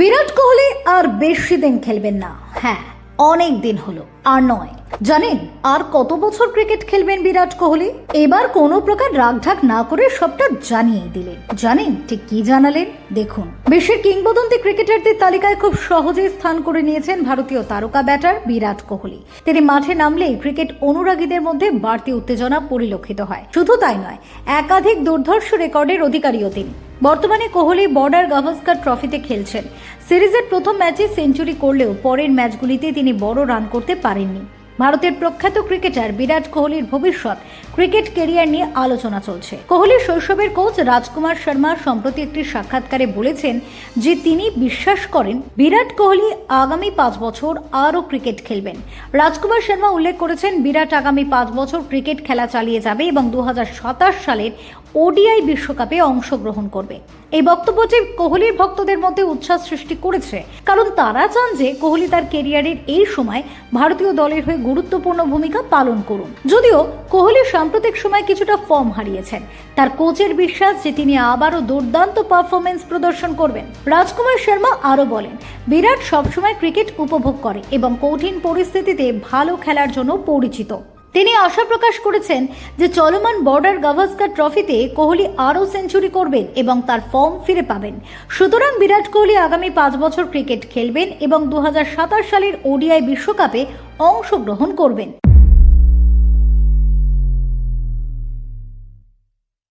বিরাট কোহলি আর বেশি দিন খেলবেন না। হ্যাঁ অনেক দিন হলো, আর নয়। জানেন, আর কত বছর ক্রিকেট খেলবেন বিরাট কোহলি? এবার কোনো প্রকার রাগঢাক না করে সবটা জানিয়ে দিলেন। জানেন, ঠিক কি জানালেন? দেখুন, বিশ্বের কিংবদন্তি ক্রিকেটারদের তালিকায় খুব সহজেই স্থান করে নিয়েছেন ভারতীয় তারকা ব্যাটার বিরাট কোহলি। তিনি মাঠে নামলেই ক্রিকেট অনুরাগীদের মধ্যে বাড়তি উত্তেজনা পরিলক্ষিত হয়। শুধু তাই নয়, একাধিক দুর্ধর্ষ রেকর্ডের অধিকারীও তিনি। বর্তমানে কোহলি বর্ডার গাভাস্কার ট্রফিতে খেলছেন। সিরিজের প্রথম ম্যাচে সেঞ্চুরি করলেও পরের ম্যাচগুলিতে তিনি বড় রান করতে পারেননি। ভারতের প্রখ্যাত ক্রিকেটার বিরাট কোহলির ভবিষ্যৎ ক্রিকেট কেরিয়ার নিয়ে আলোচনা চলছে। কোহলির শৈশবের কোচ রাজকুমার শর্মা সম্প্রতি একটি সাক্ষাৎকারে বলেছেন যে তিনি বিশ্বাস করেন বিরাট কোহলি আগামী পাঁচ বছর আরও ক্রিকেট খেলবেন। রাজকুমার শর্মা উল্লেখ করেছেন, বিরাট আগামী পাঁচ বছর ক্রিকেট খেলা চালিয়ে যাবে এবং দু হাজার সাতাশ সালের ওডিআই বিশ্বকাপে অংশগ্রহণ করবে। এই বক্তব্যটি কোহলির ভক্তদের মধ্যে উচ্ছ্বাস সৃষ্টি করেছে, কারণ তারা চান যে কোহলি তার কেরিয়ারের এই সময় ভারতীয় দলের হয়ে গুরুত্বপূর্ণ ভূমিকা পালন করুন। যদিও কোহলি সাম্প্রতিক সময় কিছুটা ফর্ম হারিয়েছেন। তার কোচের বিশ্বাস যে তিনি আবারও দুর্দান্ত পারফরমেন্স প্রদর্শন করবেন। রাজকুমার শর্মা আরও বলেন, বিরাট সবসময় ক্রিকেট উপভোগ করে এবং কঠিন পরিস্থিতিতে ভালো খেলার জন্য পরিচিত। তিনি আশা প্রকাশ করেছেন যে চলমান বর্ডার গাভাস্কার ট্রফিতে কোহলি আরও সেঞ্চুরি করবেন এবং তার ফর্ম ফিরে পাবেন। সুতরাং বিরাট কোহলি আগামী পাঁচ বছর ক্রিকেট খেলবেন এবং দু হাজার সাতাশ সালের ওডিআই বিশ্বকাপে অংশগ্রহণ করবেন।